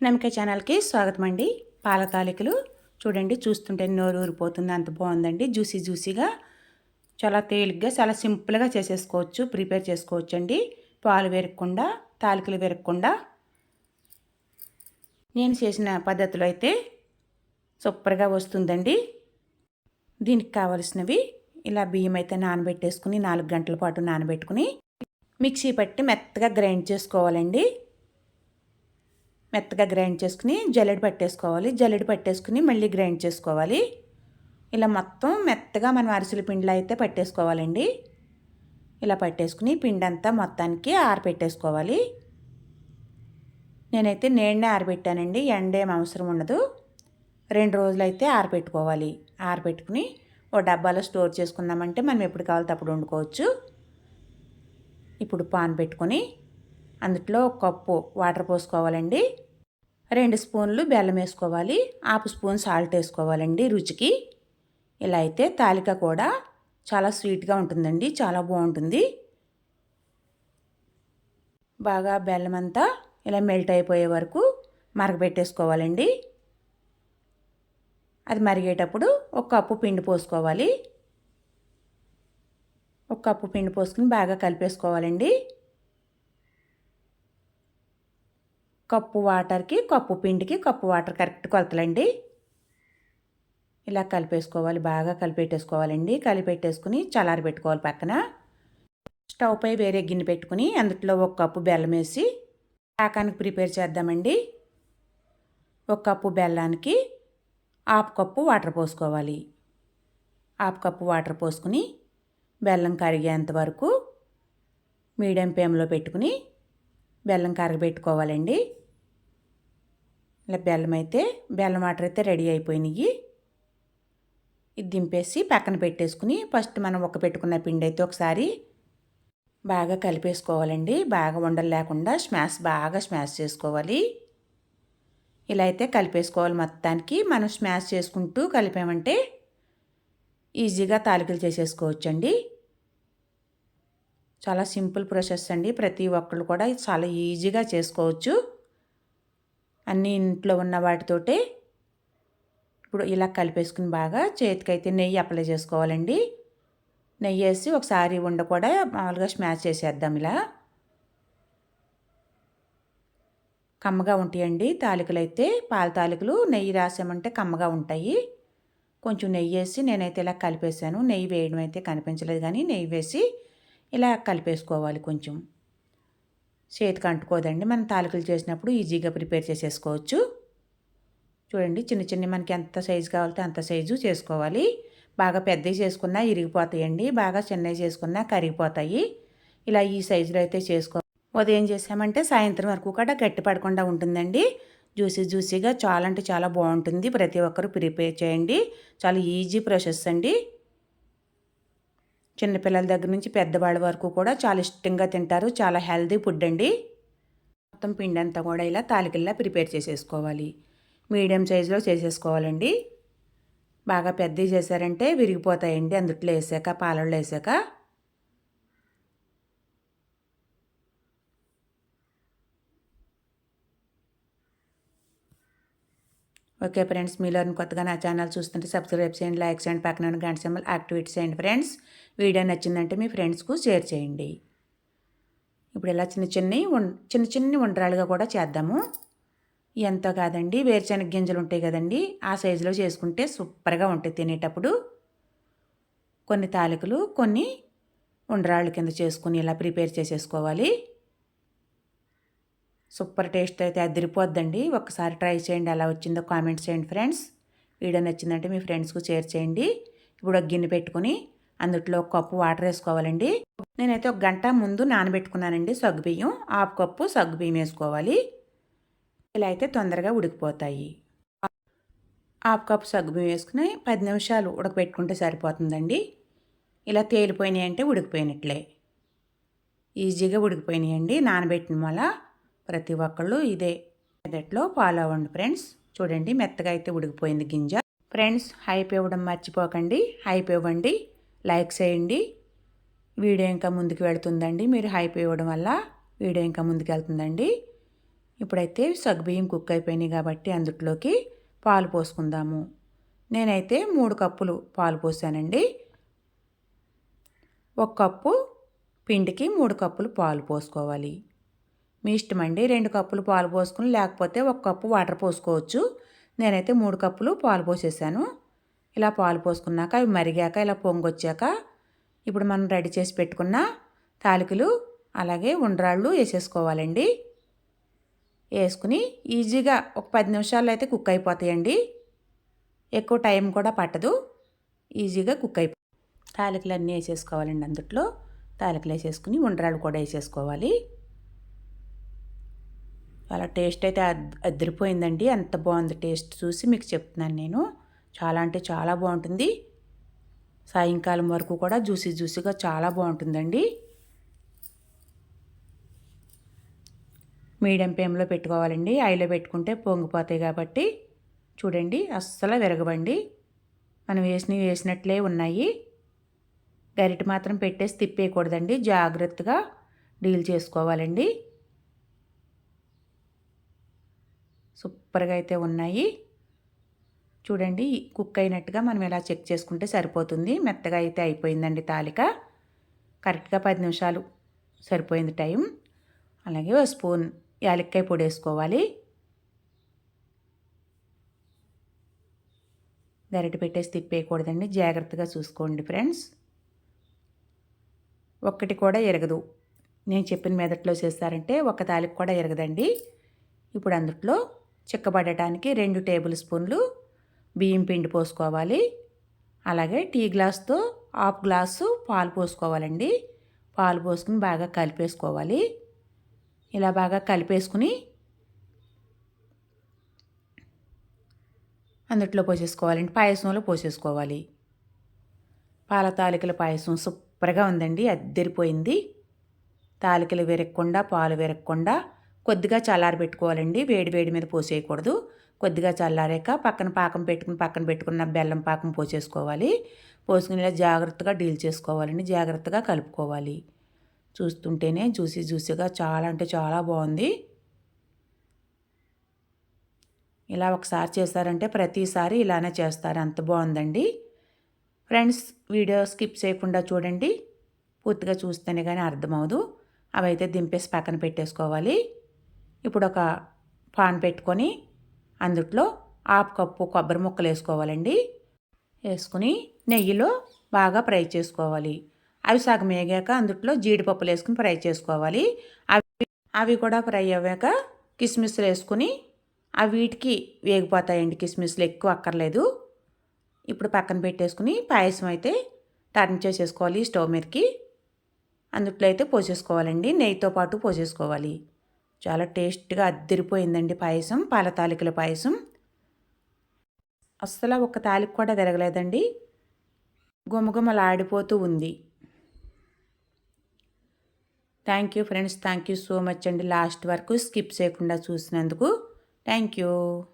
నమిక ఛానల్కి స్వాగతం అండి పాల తాలికలు చూడండి చూస్తుంటే నోరు ఊరిపోతుంది. అంత బాగుందండి. జ్యూసీ జ్యూసీగా చాలా తేలిగ్గా చాలా సింపుల్గా చేసేసుకోవచ్చు ప్రిపేర్ చేసుకోవచ్చు అండి పాలు వేరకుండా తాలికలు వేరకుండా నేను చేసిన పద్ధతిలో అయితే సూపర్గా వస్తుందండి. దీనికి కావలసినవి ఇలా బియ్యం అయితే నానబెట్టేసుకుని నాలుగు గంటల పాటు నానబెట్టుకుని మిక్సీ పట్టి మెత్తగా గ్రైండ్ చేసుకోవాలండి. మెత్తగా గ్రైండ్ చేసుకుని జల్లెడ పట్టేసుకోవాలి. జల్లెడ పట్టేసుకుని మళ్ళీ గ్రైండ్ చేసుకోవాలి. ఇలా మొత్తం మెత్తగా మనం అరిసెల పిండిలో అయితే పట్టేసుకోవాలండి. ఇలా పట్టేసుకుని పిండి అంతా మొత్తానికి ఆరబెట్టేసుకోవాలి నేనైతే నేనే ఆరబెట్టానండి. ఎండేం అవసరం ఉండదు. రెండు రోజులైతే ఆరబెట్టుకోవాలి ఆరబెట్టుకుని ఓ డబ్బాలో స్టోర్ చేసుకున్నామంటే మనం ఎప్పుడు కావాలితే అప్పుడు వండుకోవచ్చు. ఇప్పుడు పాన్ పెట్టుకొని అందులో ఒక కప్పు వాటర్ పోసుకోవాలండి. రెండు స్పూన్లు బెల్లం వేసుకోవాలి. హాఫ్ స్పూన్ సాల్ట్ వేసుకోవాలండి రుచికి. ఇలా అయితే తాలిక కూడా చాలా స్వీట్గా ఉంటుందండి చాలా బాగుంటుంది. బాగా బెల్లం అంతా ఇలా మెల్ట్ అయిపోయే వరకు మరగబెట్టేసుకోవాలండి. అది మరిగేటప్పుడు ఒక కప్పు పిండి పోసుకోవాలి. ఒక కప్పు పిండి పోసుకుని బాగా కలిపేసుకోవాలండి. కప్పు వాటర్కి కప్పు పిండికి కప్పు వాటర్ కరెక్ట్ కొలతలండి. ఇలా కలిపేసుకోవాలి బాగా కలిపెట్టేసుకోవాలండి కలిపెట్టేసుకుని చలారి పెట్టుకోవాలి పక్కన. స్టవ్ పై వేరే గిన్నె పెట్టుకుని అందులో ఒక కప్పు బెల్లం వేసి పాకానికి ప్రిపేర్ చేద్దామండి. ఒక కప్పు బెల్లానికి హాఫ్ కప్పు వాటర్ పోసుకోవాలి. హాఫ్ కప్పు వాటర్ పోసుకుని బెల్లం కరిగేంత వరకు మీడియం ఫ్లేమ్లో పెట్టుకుని బెల్లం కరగబెట్టుకోవాలండి. ఇలా బెల్లం అయితే బెల్లం వాటర్ అయితే రెడీ అయిపోయినాయి. ఇది దింపేసి పక్కన పెట్టేసుకుని ఫస్ట్ మనం ఒక పెట్టుకున్న పిండి అయితే ఒకసారి బాగా కలిపేసుకోవాలండి. బాగా ఉండలు లేకుండా స్మాష్ బాగా స్మాష్ చేసుకోవాలి. ఇలా అయితే కలిపేసుకోవాలి మొత్తానికి. మనం స్మాష్ చేసుకుంటూ కలిపామంటే ఈజీగా తాలికలు చేసేసుకోవచ్చండి. చాలా సింపుల్ ప్రాసెస్ అండి. ప్రతి ఒక్కళ్ళు కూడా చాలా ఈజీగా చేసుకోవచ్చు. అన్ని ఇంట్లో ఉన్న వాటితోటే ఇప్పుడు ఇలా కలిపేసుకుని బాగా చేతికైతే నెయ్యి అప్లై చేసుకోవాలండి. నెయ్యి వేసి ఒకసారి ఉండ కూడా మామూలుగా స్మాష్ చేసేద్దాం ఇలా. కమ్మగా ఉంటాయండి. తాలికలు అయితే పాల తాలికలు నెయ్యి రాసామంటే కమ్మగా ఉంటాయి. కొంచెం నెయ్యి వేసి నేనైతే ఇలా కలిపేసాను. నెయ్యి వేయడం అయితే కనిపించలేదు కానీ నెయ్యి వేసి ఇలా కలిపేసుకోవాలి కొంచెం. చేతికి అంటుకోదండి. మనం తాలికలు చేసినప్పుడు ఈజీగా ప్రిపేర్ చేసేసుకోవచ్చు. చూడండి చిన్న చిన్న మనకి ఎంత సైజు కావాలంటే అంత సైజు చేసుకోవాలి. బాగా పెద్దవి చేసుకున్నా ఇరిగిపోతాయండి. బాగా చిన్నవి చేసుకున్నా కరిగిపోతాయి. ఇలా ఈ సైజులో అయితే చేసుకో ఉదయం చేసామంటే సాయంత్రం వరకు కూడా గట్టి పడకుండా ఉంటుందండి. జ్యూసీ జ్యూసీగా చాలా అంటే చాలా బాగుంటుంది. ప్రతి ఒక్కరు ప్రిపేర్ చేయండి. చాలా ఈజీ ప్రాసెస్ అండి. చిన్నపిల్లల దగ్గర నుంచి పెద్దవాళ్ళ వరకు కూడా చాలా ఇష్టంగా తింటారు. చాలా హెల్దీ ఫుడ్ అండి. మొత్తం పిండి అంతా కూడా ఇలా తాలికల్లా ప్రిపేర్ చేసేసుకోవాలి. మీడియం సైజులో చేసేసుకోవాలండి. బాగా పెద్దవి చేశారంటే విరిగిపోతాయండి. అందుట్లో వేసాక పాలల్లో వేసాక. ఓకే ఫ్రెండ్స్ మీలోని కొత్తగా నా ఛానల్ చూస్తుంటే సబ్స్క్రైబ్ చేయండి లైక్ చేయండి పక్కన గంట సింబల్ యాక్టివేట్ చేయండి ఫ్రెండ్స్. వీడియో నచ్చిందంటే మీ ఫ్రెండ్స్కు షేర్ చేయండి. ఇప్పుడు ఇలా చిన్న చిన్న చిన్న చిన్న ఉండరాలుగా కూడా చేద్దాము. ఎంతో కాదండి వేరుశనగ గింజలు ఉంటాయి కదండి ఆ సైజులో చేసుకుంటే సూపర్గా ఉంటాయి తినేటప్పుడు. కొన్ని తాలికలు కొన్ని ఉండరాళ్ళు కింద చేసుకుని ఇలా ప్రిపేర్ చేసేసుకోవాలి. సూపర్ టేస్ట్ అయితే అదిరిపోద్దండి. ఒకసారి ట్రై చేయండి ఎలా వచ్చిందో కామెంట్స్ చేయండి ఫ్రెండ్స్. వీడియో నచ్చిందంటే మీ ఫ్రెండ్స్కు షేర్ చేయండి. ఇప్పుడు ఒక గిన్నె పెట్టుకుని అందుట్లో ఒక కప్పు వాటర్ వేసుకోవాలండి. నేనైతే ఒక గంట ముందు నానబెట్టుకున్నానండి సగ్గుబియ్యం. హాఫ్ కప్పు సగ్గుబియ్యం వేసుకోవాలి. ఇలా అయితే తొందరగా ఉడికిపోతాయి. హాఫ్ కప్పు సగ్గుబియ్యం వేసుకుని పది నిమిషాలు ఉడకబెట్టుకుంటే సరిపోతుందండి. ఇలా తేలిపోయినాయి అంటే ఉడికిపోయినట్లే. ఈజీగా ఉడికిపోయినాయండి. నానబెట్టిన వల్ల ప్రతి ఒక్కళ్ళు ఇదే మెదట్లో ఫాలో అవ్వండి ఫ్రెండ్స్. చూడండి మెత్తగా అయితే ఉడికిపోయింది గింజ. ఫ్రెండ్స్ హైప్ ఇవ్వడం మర్చిపోకండి. హైప్ ఇవ్వండి లైక్ చేయండి. వీడియో ఇంకా ముందుకు వెళుతుందండి. మీరు హైప్ ఇవ్వడం వల్ల వీడియో ఇంకా ముందుకు వెళ్తుందండి. ఇప్పుడైతే సగ్గుబియ్యం కుక్ అయిపోయినాయి కాబట్టి అందుట్లోకి పాలు పోసుకుందాము. నేనైతే మూడు కప్పులు పాలు పోసానండి. ఒక కప్పు పిండికి మూడు కప్పులు పాలు పోసుకోవాలి. మీ ఇష్టం అండి రెండు కప్పులు పాలు పోసుకుని లేకపోతే ఒక కప్పు వాటర్ పోసుకోవచ్చు. నేనైతే మూడు కప్పులు పాలు పోసేసాను. ఇలా పాలు పోసుకున్నాక అవి మరిగాక ఇలా పొంగొచ్చాక ఇప్పుడు మనం రెడీ చేసి పెట్టుకున్న తాలికలు అలాగే ఉండ్రాళ్ళు వేసేసుకోవాలండి. వేసుకుని ఈజీగా ఒక పది నిమిషాల్లో అయితే కుక్ అయిపోతాయండి. ఎక్కువ టైం కూడా పట్టదు. ఈజీగా కుక్ అయిపో తాలికలు అన్నీ వేసేసుకోవాలండి అందుట్లో. తాలికలు వేసేసుకుని ఉండ్రాళ్ళు కూడా వేసేసుకోవాలి. చాలా టేస్ట్ అయితే అద్దరిపోయిందండి ఎంత బాగుంది టేస్ట్ చూసి మీకు చెప్తున్నాను నేను. చాలా అంటే చాలా బాగుంటుంది. సాయంకాలం వరకు కూడా జ్యూసీ జ్యూసీగా చాలా బాగుంటుందండి. మీడియం ఫ్లేమ్లో పెట్టుకోవాలండి. ఐలో పెట్టుకుంటే పొంగిపోతాయి కాబట్టి. చూడండి అస్సలు విరగబండి మనం వేసినవి వేసినట్లే ఉన్నాయి. గరిట మాత్రం పెట్టేసి తిప్పేయకూడదండి. జాగ్రత్తగా డీల్ చేసుకోవాలండి. సూపర్గా అయితే ఉన్నాయి. చూడండి కుక్ అయినట్టుగా మనం ఇలా చెక్ చేసుకుంటే సరిపోతుంది. మెత్తగా అయితే అయిపోయిందండి తాలిక. కరెక్ట్గా పది నిమిషాలు సరిపోయింది టైం. అలాగే ఒక స్పూన్ యాలక్కాయ పొడి వేసుకోవాలి. గరిట పెట్టేసి తిప్పేయకూడదండి. జాగ్రత్తగా చూసుకోండి ఫ్రెండ్స్. ఒక్కటి కూడా ఎరగదు. నేను చెప్పిన మెదట్లో చేస్తారంటే ఒక తాలికి కూడా ఎరగదండి. ఇప్పుడు అందుట్లో చిక్కబడటానికి రెండు టేబుల్ స్పూన్లు బియ్యం పిండి పోసుకోవాలి. అలాగే టీ గ్లాస్తో హాఫ్ గ్లాసు పాలు పోసుకోవాలండి. పాలు పోసుకుని బాగా కలిపేసుకోవాలి. ఇలా బాగా కలిపేసుకుని అందుట్లో పోసేసుకోవాలండి. పాయసంలో పోసేసుకోవాలి. పాల తాలికల పాయసం సూపర్గా ఉందండి. అద్దరిపోయింది. తాలికలు విరగకుండా పాలు విరగకుండా కొద్దిగా చల్లారబెట్టుకోవాలండి. వేడి వేడి మీద పోసేయకూడదు. కొద్దిగా చల్లారాక పక్కన పాకం పెట్టుకుని పక్కన పెట్టుకున్న బెల్లం పాకం పోసేసుకోవాలి. పోసుకుని ఇలా జాగ్రత్తగా డీల్ చేసుకోవాలండి. జాగ్రత్తగా కలుపుకోవాలి. చూస్తుంటేనే జ్యూసీ జ్యూసీగా చాలా అంటే చాలా బాగుంది. ఇలా ఒకసారి చేస్తారంటే ప్రతిసారి ఇలానే చేస్తారు. అంత బాగుందండి. ఫ్రెండ్స్ వీడియో స్కిప్ చేయకుండా చూడండి. పూర్తిగా చూస్తేనే కానీ అర్థమవుదు. అవైతే దింపేసి పక్కన పెట్టేసుకోవాలి. ఇప్పుడు ఒక పాన్ పెట్టుకొని అందుట్లో హాఫ్ కప్పు కొబ్బరి ముక్కలు వేసుకోవాలండి వేసుకుని నెయ్యిలో బాగా ఫ్రై చేసుకోవాలి. అవి సగం వేగాక అందుట్లో జీడిపప్పులు వేసుకుని ఫ్రై చేసుకోవాలి. అవి అవి కూడా ఫ్రై అయ్యాక కిస్మిస్లు వేసుకుని అవి వీటికి వేగిపోతాయండి కిస్మిస్లు ఎక్కువ అక్కర్లేదు. ఇప్పుడు పక్కన పెట్టేసుకుని పాయసం అయితే టర్న్ చేసేసుకోవాలి స్టవ్ మీదకి. అందుట్లో అయితే పోసేసుకోవాలండి నెయ్యితో పాటు పోసేసుకోవాలి. చాలా టేస్ట్గా అద్దరిపోయిందండి పాయసం పాల తాలికల పాయసం. అస్సలు ఒక తాలిక కూడా తిరగలేదండి. గుమగుమలాడిపోతూ ఉంది. Thank you friends thank you so much అండి. లాస్ట్ వరకు స్కిప్ చేయకుండా చూసినందుకు థ్యాంక్ యూ.